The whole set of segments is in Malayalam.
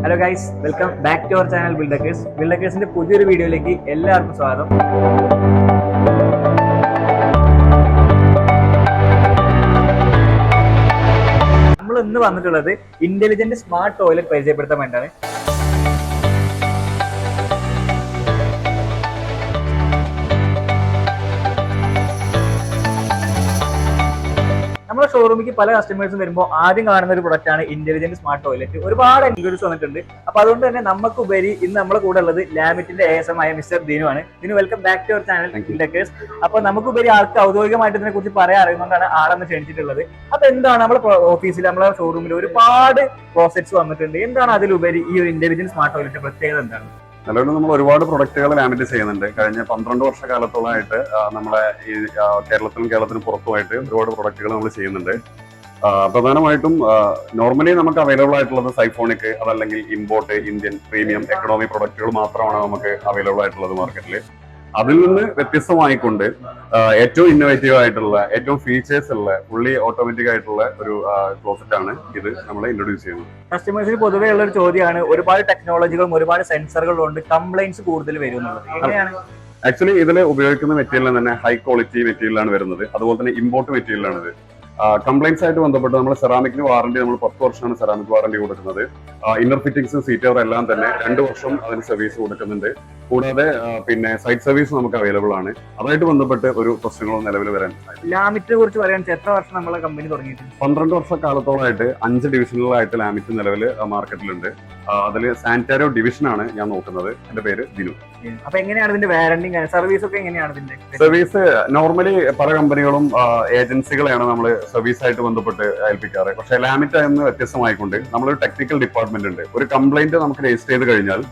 Hello guys welcome back to our channel ബിൽഡക്കേഴ്സ് ബിൽഡക്കേഴ്സിന്റെ പുതിയൊരു വീഡിയോയിലേക്ക് എല്ലാവർക്കും സ്വാഗതം. നമ്മൾ ഇന്ന് വന്നിട്ടുള്ളത് ഇന്റലിജന്റ് സ്മാർട്ട് ടോയ്ലറ്റ് പരിചയപ്പെടുത്താൻ വേണ്ടിയാണ്. ഷോറൂമിലേക്ക് പല കസ്റ്റമേഴ്സും വരുമ്പോൾ ആദ്യം കാണുന്ന ഒരു പ്രൊഡക്റ്റ് ആണ് ഇന്റലിജന്റ് സ്മാർട്ട് ടോയ്ലറ്റ് ഒരുപാട് എൻക്വയറീസ് വന്നിട്ടുണ്ട്. അപ്പൊ അതുകൊണ്ട് തന്നെ നമുക്ക് ഉപരി ഇന്ന് നമ്മുടെ കൂടെ ഉള്ളത് ലാമിറ്റിന്റെ എ എസ് എം ആയ മിസ്റ്റർ ദിനു ആണ്. Dinu welcome back to our channel. ഇൻഡക്കേഴ്സ് അപ്പൊ നമുക്ക് ഉപരി ആൾക്ക് ഔദ്യോഗികമായിട്ട് ഇതിനെ കുറിച്ച് പറയാൻ അറിയുന്നതുകൊണ്ടാണ് ആളെന്ന് ക്ഷണിച്ചിട്ടുള്ളത്. അപ്പൊ എന്താണ് നമ്മുടെ ഓഫീസിൽ നമ്മളെ ഷോറൂമിൽ ഒരുപാട് പ്രോസറ്റ്സ് വന്നിട്ടുണ്ട്. എന്താണ് അതിലുപരി ഈ ഒരു ഇന്റലിജന്റ് സ്മാർട്ട് ടോയ്ലറ്റ് പ്രത്യേകത എന്താണ്? നിലവിൽ നമ്മൾ ഒരുപാട് പ്രൊഡക്റ്റുകൾ ലാമിറ്റ് ചെയ്യുന്നുണ്ട്. കഴിഞ്ഞ പന്ത്രണ്ട് വർഷക്കാലത്തോളമായിട്ട് നമ്മുടെ ഈ കേരളത്തിനും കേരളത്തിന് പുറത്തുമായിട്ട് ഒരുപാട് പ്രൊഡക്റ്റുകൾ നമ്മൾ ചെയ്യുന്നുണ്ട്. പ്രധാനമായിട്ടും നോർമലി നമുക്ക് അവൈലബിൾ ആയിട്ടുള്ളത് സൈഫോണിക് അതല്ലെങ്കിൽ ഇമ്പോർട്ട് ഇന്ത്യൻ പ്രീമിയം എക്കണോമി പ്രൊഡക്റ്റുകൾ മാത്രമാണ് നമുക്ക് അവൈലബിൾ ആയിട്ടുള്ളത് മാർക്കറ്റിൽ അതിൽ നിന്ന് വ്യത്യസ്തമായിക്കൊണ്ട് ഏറ്റവും ഇന്നോവേറ്റീവ് ആയിട്ടുള്ള ഏറ്റവും ഫീച്ചേഴ്സ് ഉള്ള ഫുള്ളി ഓട്ടോമാറ്റിക് ആയിട്ടുള്ള ഒരു ക്ലോസറ്റ് ആണ് ഇത് നമ്മൾ ഇൻട്രൊഡ്യൂസ് ചെയ്യുന്നത്. കസ്റ്റമേഴ്സിന് പൊതുവേ ഉള്ള ഒരു ചോദ്യമാണ് ഒരുപാട് ടെക്നോളജികളും ഒരുപാട് സെൻസറുകളും ഉണ്ട് കംപ്ലൈൻസ് കൂടുതൽ വരുന്നുള്ളത്. ആക്ച്വലി ഇതിൽ ഉപയോഗിക്കുന്ന മെറ്റീരിയൽ തന്നെ ഹൈ ക്വാളിറ്റി മെറ്റീരിയലാണ് വരുന്നത്. അതുപോലെ തന്നെ ഇമ്പോർട്ട് മെറ്റീരിയലാണ് ഇത്. കംപ്ലൈൻസ് ആയിട്ട് ബന്ധപ്പെട്ട് നമ്മൾ സെറാമിക്കിന് വാറണ്ടി നമ്മൾ പത്ത് വർഷമാണ് സെറാമിക് വാറണ്ടി കൊടുക്കുന്നത്. ഇന്നർ ഫിറ്റിംഗ്സ് സീറ്റർ എല്ലാം തന്നെ രണ്ട് വർഷം അതിന് സർവീസ് കൊടുക്കുന്നുണ്ട്. കൂടാതെ പിന്നെ സൈറ്റ് സർവീസ് നമുക്ക് അവൈലബിൾ ആണ്. അതായിട്ട് ബന്ധപ്പെട്ട് ഒരു പ്രശ്നങ്ങളും നിലവിൽ വരാൻ ലാമിറ്റിനെ കുറിച്ച് പറയാൻ എത്ര വർഷം നമ്മളെ കമ്പനി തുടങ്ങിയിട്ട് പന്ത്രണ്ട് വർഷ കാലത്തോളമായിട്ട് അഞ്ച് ഡിവിഷനുകളായിട്ട് ലാമിറ്റ് നിലവിൽ മാർക്കറ്റിലുണ്ട് അതിൽ സാനിറ്റാരോ ഡിവിഷൻ ആണ് ഞാൻ നോക്കുന്നത്. എന്റെ പേര് ദിനു അപ്പൊ എങ്ങനെയാണ് ഇതിന്റെ വാരണ്ടി സർവീസ് ഒക്കെ എങ്ങനെയാണ് ഇതിന്റെ? സർവീസ് നോർമലി പല കമ്പനികളും ഏജൻസികളെയാണ് നമ്മൾ സർവീസ് ആയിട്ട് ബന്ധപ്പെട്ട് ഏൽപ്പിക്കാറ്. പക്ഷെ ലാമിറ്റ് എന്ന് വ്യത്യസ്തമായിക്കൊണ്ട് നമ്മളൊരു ടെക്നിക്കൽ ഡിപ്പാർട്ട്മെന്റ് ഉണ്ട്. ഒരു കംപ്ലൈന്റ് നമുക്ക് രജിസ്റ്റർ ചെയ്ത് കഴിഞ്ഞാൽ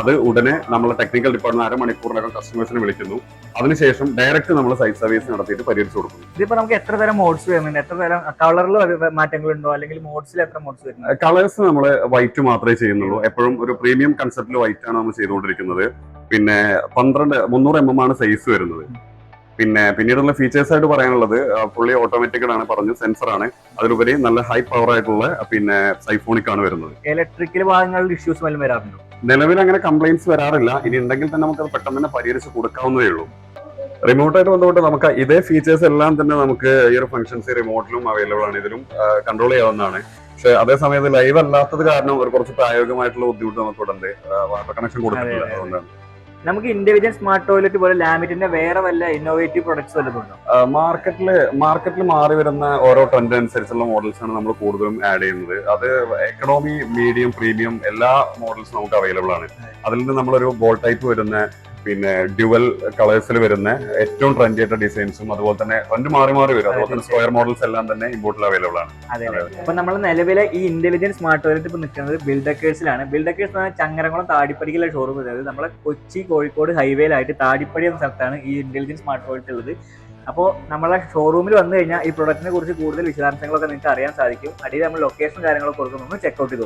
അത് ഉടനെ നമ്മളെ ടെക്നിക്കൽ ഡിപ്പാർട്ട്മെന്റ് അരമണിക്കൂറിനകം കസ്റ്റമേഴ്സിനെ വിളിക്കുന്നു. അതിനുശേഷം ഡയറക്റ്റ് നമ്മൾ സൈറ്റ് സർവീസ് നടത്തിയിട്ട് പരിഹരിച്ചു കൊടുക്കുന്നു. ഇതിപ്പോ നമുക്ക് എത്ര തരം മോഡ്സ് വരുന്നുണ്ട്? എത്ര തരം കളറിൽ മാറ്റങ്ങൾ ഉണ്ടോ അല്ലെങ്കിൽ മോഡ്സിൽ എത്ര മോഡ്സ് വരുന്നുണ്ട്? കളേഴ്സ് നമ്മൾ വൈറ്റ് മാത്രമേ ചെയ്യുന്നുള്ളൂ. എപ്പോഴും ഒരു പ്രീമിയം കൺസെപ്റ്റിൽ വൈറ്റ് ആണ് നമ്മൾ ചെയ്തുകൊണ്ടിരിക്കുന്നത്. പിന്നെ പന്ത്രണ്ട് മുന്നൂറ് എം എം ആണ് സൈസ് വരുന്നത്. പിന്നെ പിന്നീടുള്ള ഫീച്ചേഴ്സ് ആയിട്ട് പറയാനുള്ളത് ഫുള്ളി ഓട്ടോമാറ്റിക് ആണ് പറഞ്ഞു സെൻസർ ആണ്. അതിലുപരി നല്ല ഹൈ പവർ ആയിട്ടുള്ള പിന്നെ സൈഫോണിക് ആണ് വരുന്നത്. ഇലക്ട്രിക്കൽ ഭാഗങ്ങളിൽ ഇഷ്യൂസ് വല്ലതും വരാറുണ്ടോ? നിലവിൽ അങ്ങനെ കംപ്ലൈന്റ്സ് വരാറില്ല. ഇനി ഉണ്ടെങ്കിൽ തന്നെ നമുക്ക് അത് പെട്ടെന്ന് തന്നെ പരിഹരിച്ച് കൊടുക്കാവുന്നതേ ഉള്ളൂ. റിമോട്ടായിട്ട് ബന്ധപ്പെട്ട് നമുക്ക് ഇതേ ഫീച്ചേഴ്സ് എല്ലാം തന്നെ നമുക്ക് ഈ ഒരു ഫംഗ്ഷൻസ് റിമോട്ടിലും അവൈലബിൾ ആണ്. ഇതിലും കൺട്രോൾ ചെയ്യാവുന്നതാണ്. പക്ഷെ അതേ സമയത്ത് ലൈവ് അല്ലാത്തത് കാരണം ഒരു കുറച്ച് പ്രായോഗികമായിട്ടുള്ള ബുദ്ധിമുട്ട് നമുക്ക് ഇവിടെ ഉണ്ട് വാട്ടർ കണക്ഷൻ കൊടുത്തിട്ടില്ല. അതെ, അതെ. അതുകൊണ്ടാണ്. നമുക്ക് ഇൻഡിവിജ്വൽ സ്മാർട്ട് ടോയ്ലറ്റ് പോലെ ലാമിറ്റിന്റെ വേറെ വല്ല ഇന്നോവേറ്റീവ് പ്രൊഡക്ട്സ് വല്ലതുണ്ടോ മാർക്കറ്റിൽ മാർക്കറ്റിൽ മാറി വരുന്ന ഓരോ ട്രെൻഡ് അനുസരിച്ചുള്ള മോഡൽസ് ആണ് നമ്മൾ കൂടുതലും ആഡ് ചെയ്യുന്നത്. അത് എക്കണോമി മീഡിയം പ്രീമിയം എല്ലാ മോഡൽസും നമുക്ക് അവൈലബിൾ ആണ്. അതിൽ നിന്ന് നമ്മളൊരു ബോൾ ടൈപ്പ് വരുന്ന പിന്നെ ഡ്യുവൽ കളേഴ്സിൽ വരുന്ന ഏറ്റവും ട്രെൻഡി ആയിട്ട് ഡിസൈൻസും അതുപോലെ തന്നെ ട്രെൻഡ് മാറി മാറി വരും. അതുപോലെ തന്നെ സ്ക്വയർ മോഡൽസ് എല്ലാം തന്നെ ഇമ്പോർട്ടിൽ അവൈലബിൾ ആണ്. അതെ അപ്പൊ നമ്മൾ നിലവിലെ ഈ ഇന്റലിജന്റ് സ്മാർട്ട് ടോയ്ലറ്റ് ഇപ്പൊ നിൽക്കുന്നത് ബിൽഡക്കേഴ്സിലാണ് ബിൽഡക്കേഴ്സ് എന്ന് പറഞ്ഞാൽ ചങ്ങരങ്ങളും താടിപ്പടിക്കുള്ള ഷോറൂം അതായത് നമ്മളെ കൊച്ചി കോഴിക്കോട് ഹൈവേയിലായിട്ട് താടിപ്പടി എന്ന സ്ഥലത്താണ് ഈ ഇന്റലിജന്റ് സ്മാർട്ട് ടോയ്ലറ്റ് ഉള്ളത്. അപ്പോൾ നമ്മളെ ഷോറൂമിൽ വന്നു കഴിഞ്ഞാൽ ഈ പ്രൊഡക്റ്റിനെ കുറിച്ച് കൂടുതൽ വിശദാംശങ്ങളൊക്കെ നിങ്ങൾക്ക് അറിയാൻ സാധിക്കും. അടിയിൽ നമ്മൾ ലൊക്കേഷൻ കാര്യങ്ങളൊക്കെ കൊടുക്കുന്നു ചെക്ക് ഔട്ട് ചെയ്ത്